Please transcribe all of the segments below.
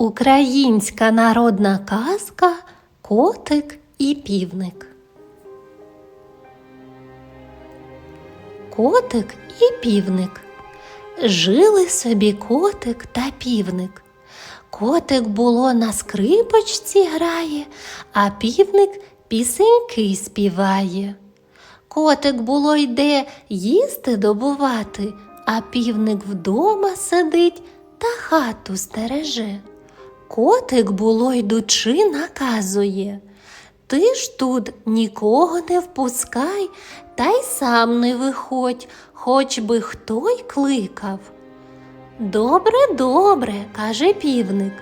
Українська народна казка Котик і півник. Котик і півник. Жили собі котик та півник. Котик було на скрипочці грає, а півник пісеньки співає. Котик було йде їсти добувати, а півник вдома сидить та хату стереже. Котик було йдучи, наказує. Ти ж тут нікого не впускай, та й сам не виходь, хоч би хто й кликав. Добре, добре, каже півник,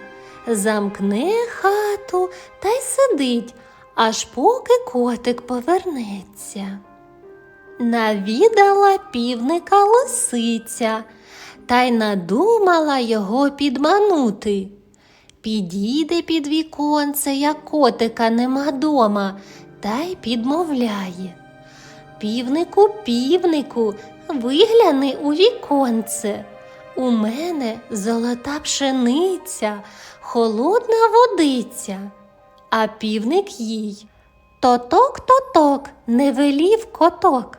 замкне хату та й сидить, аж поки котик повернеться. Навідала півника лисиця, та й надумала його підманути. Підійде під віконце, як котика нема дома, та й підмовляє. Півнику, півнику, вигляни у віконце. У мене золота пшениця, холодна водиця, а півник їй. Тоток, тоток, не велів коток.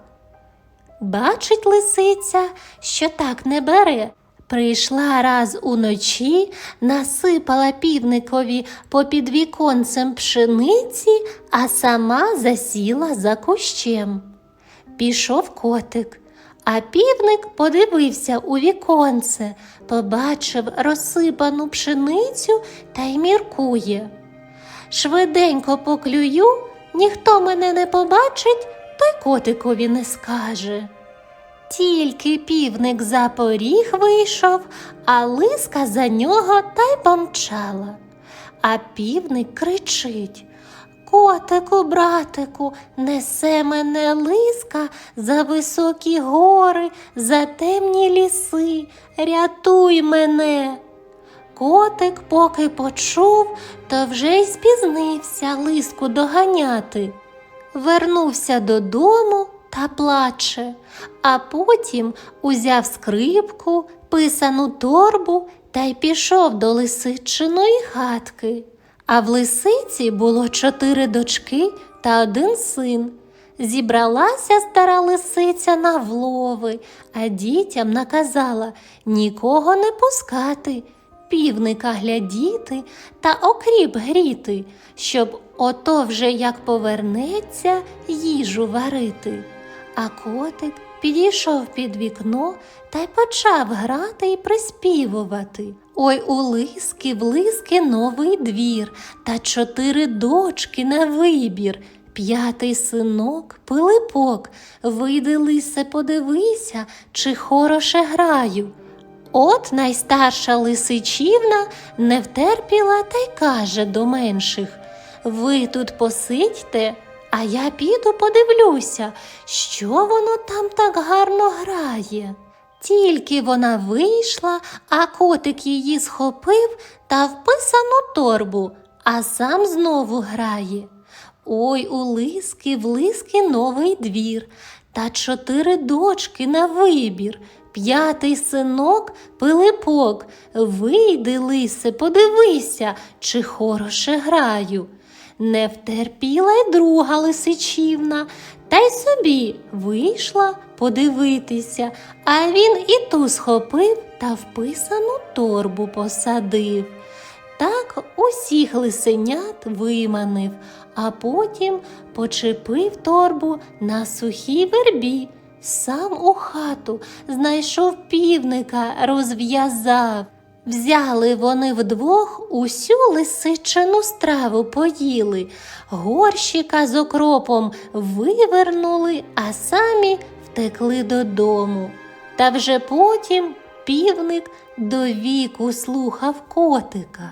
Бачить лисиця, що так не бере. Прийшла раз уночі, насипала півникові попід віконцем пшениці, а сама засіла за кущем. Пішов котик, а півник подивився у віконце, побачив розсипану пшеницю та й міркує. Швиденько поклюю, ніхто мене не побачить, то й котикові не скаже. Тільки півник за поріг вийшов, а лиска за нього та й помчала. А півник кричить Котику, братику, несе мене лиска за високі гори, за темні ліси, рятуй мене. Котик, поки почув, то вже й спізнився лиску доганяти. Вернувся додому та плаче, а потім узяв скрипку, писану торбу та й пішов до лисичиної хатки. А в лисиці було чотири дочки та один син. Зібралася стара лисиця на влови, а дітям наказала нікого не пускати, півника глядіти та окріп гріти, щоб ото вже як повернеться їжу варити. А котик підійшов під вікно та й почав грати і приспівувати. Ой, у лиски, в лиски новий двір, та чотири дочки на вибір. П'ятий синок, пилипок, вийди лисе, подивися, чи хороше граю. От найстарша лисичівна не втерпіла та й каже до менших Ви тут посидьте, а я піду подивлюся, що воно там так гарно грає. Тільки вона вийшла, а котик її схопив та в писану торбу, а сам знову грає. Ой, у лиски, в лиски новий двір, та чотири дочки на вибір, п'ятий синок пилипок. Вийди, лисе, подивися, чи хороше граю. Не втерпіла й друга лисичівна, та й собі вийшла подивитися, а він і ту схопив та вписану торбу посадив. Так усіх лисенят виманив, а потім почепив торбу на сухій вербі. Сам у хату знайшов півника, розв'язав. Взяли вони вдвох усю лисичину страву поїли, горщика з окропом вивернули, а самі втекли додому. Та вже потім півник до віку слухав котика.